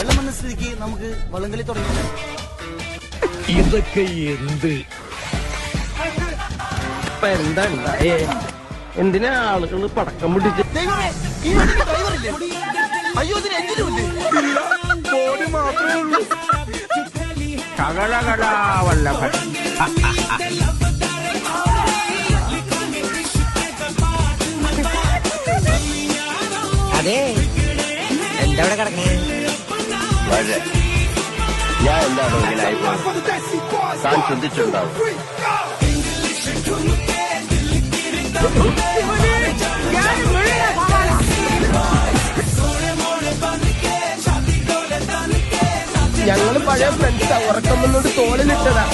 വെള്ളം വന്ന സ്ഥിതിക്ക് നമുക്ക് വള്ളംകളി തുടങ്ങി. ഇതൊക്കെ എന്ത്? എന്തിനാ ആളുകൾ പടക്കം പിടിച്ച് അയ്യോ ഇതിന് എഞ്ചിനും ഇല്ലേ? ബോഡി മാത്രമേ ഉള്ളൂ. അതെ എന്താ ഇവിടെ കിടക്കണേ ഞാൻ എന്താണ് ഇങ്ങനെ താൻ ചിന്തിച്ചിട്ടുണ്ടാവും ഞങ്ങൾ പഴയ ഫ്രണ്ട്സാ ഉറക്കം വന്നോണ്ട് തോളിലിട്ടതാ.